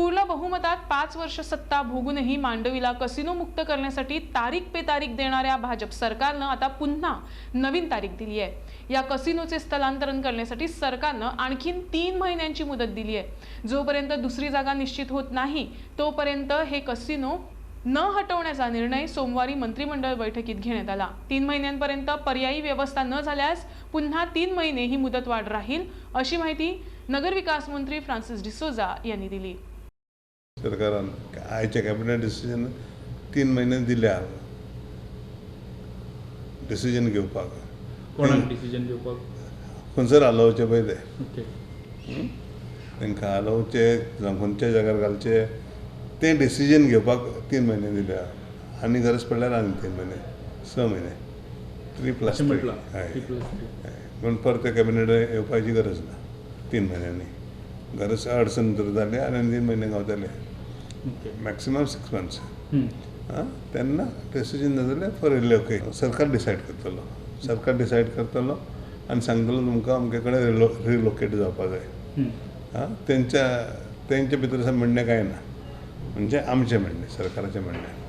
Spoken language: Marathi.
पूर्ण बहुमतात पाच वर्ष सत्ता भोगूनही मांडवीला कसिनो मुक्त करण्यासाठी तारीख पे तारीख देणाऱ्या भाजप सरकारनं आता पुन्हा नवीन तारीख दिली आहे. या कसिनोचे स्थलांतरण करण्यासाठी सरकारनं आणखीन तीन महिन्यांची मुदत दिली आहे. जोपर्यंत दुसरी जागा निश्चित होत नाही तोपर्यंत हे कसिनो न हटवण्याचा निर्णय सोमवारी मंत्रिमंडळ बैठकीत घेण्यात आला. तीन महिन्यांपर्यंत पर्यायी व्यवस्था न झाल्यास पुन्हा तीन महिने ही मुदत वाढ राहील अशी माहिती नगरविकास मंत्री फ्रान्सिस डिसोजा यांनी दिली. सरकारान आयच्या कॅबिनेट डिसिजन तीन म्हयने दिल्या. डिसिजन घेवपाक कोणाक डिसिजन घेवपाक खंयसर हालोवचे पळय ते तांकां हालोवचे जावं खंयच्या जाग्यार घालचे तें डिसिजन घेवपाक तीन म्हयने दिल्या. आनी गरज पडल्यार आनी तीन म्हयने स म्हयने थ्री प्लस हय. पूण परत कॅबिनेट येवपाची गरज ना तीन म्हयन्यांनी गरज अडचण जर जाली आनी तीन म्हयने गावतले मॅक्सिमम सिक्स मंथ्स तेन्ना डिसिजन जाल्यार फॉर ओके सरकार डिसायड करतलो. सरकार डिसायड करतलो आनी सांगतलो तुमकां अमके कडेन रिलो रिलोकेट जावपा जाय. आं, तेंच्या तेंच्या भितर असं म्हणणें कांय ना? म्हणजे आमचें म्हणणें सरकाराचें म्हणणें.